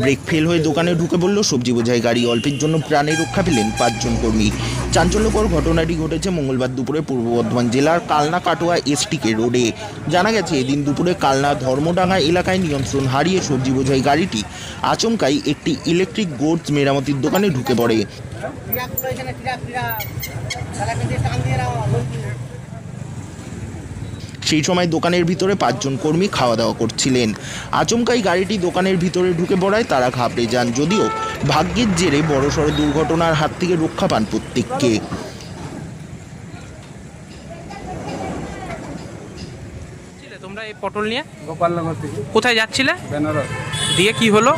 Brake fail হয়ে দোকানে ঢুকে বলল সবজি বোঝাই গাড়ি অল্পের জন্য প্রাণে রক্ষা পেলেন পাঁচজন কর্মী চাঞ্চল্যকর ঘটনাটি ঘটেছে মঙ্গলবার দুপুরে পূর্ব বর্ধমান জেলার কালনা কাটোয়া এসটিকে রোডে জানা গেছে এদিন দুপুরে কালনা ধর্মডাঙ্গা এলাকায় নিয়ন্ত্রণ হারিয়ে সবজি বোঝাই গাড়িটি আচমকাই একটি ইলেকট্রিক গোডস মেরামতির দোকানে ঢুকে পড়ে সেই সময় দোকানের ভিতরে পাঁচজন কর্মী খাওয়া দাওয়া করছিলেন। আচমকাই গাড়িটি দোকানের ভিতরে ঢুকে পড়ায় তারা ঘাবড়ে যান যদিও ভাগ্যের জেরে বড়সড় দুর্ঘটনার হাত থেকে রক্ষা পান প্রত্যেককে। ছিলে তোমরা এই পটল নিয়ে? গোপালনগর থেকে। কোথায় যাচ্ছিলে? বেনারস। দিয়ে কি হলো?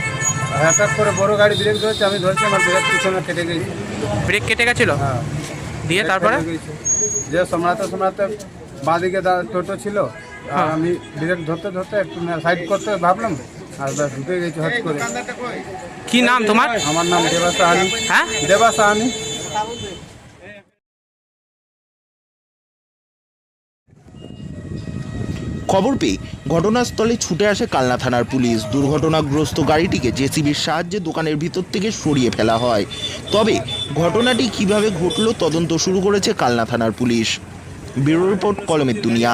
হঠাৎ করে বড় গাড়ি ব্রেক ধরেছে আমি ধরছি আমার ব্রেক পিছনে কেটে গেছে। ব্রেক কেটে গেছিল? হ্যাঁ। দিয়ে তারপরে। যে সামলাতে সামলাতে বাঁদিকে টোটো ছিল আর হ্যাঁ। আমি ব্রেক ধরতে ধরতে একটু সাইড করতে ভাবলাম আর ব্যাস ঢুকে গেছি হট করে। কি নাম তোমার? আমার নাম দেবা সাহানি হ্যাঁ? দেবা সাহানি খবর পেয়ে ঘটনাস্থলে ছুটে আসে কালনা থানার পুলিশ। দুর্ঘটনাগ্রস্ত গাড়িটিকে জেসিবির সাহায্যে দোকানের ভিতর থেকে সরিয়ে ফেলা হয়। তবে ঘটনাটি কীভাবে ঘটল তদন্ত শুরু করেছে কালনা থানার পুলিশ। ব্যুরো রিপোর্ট কলমের দুনিয়া।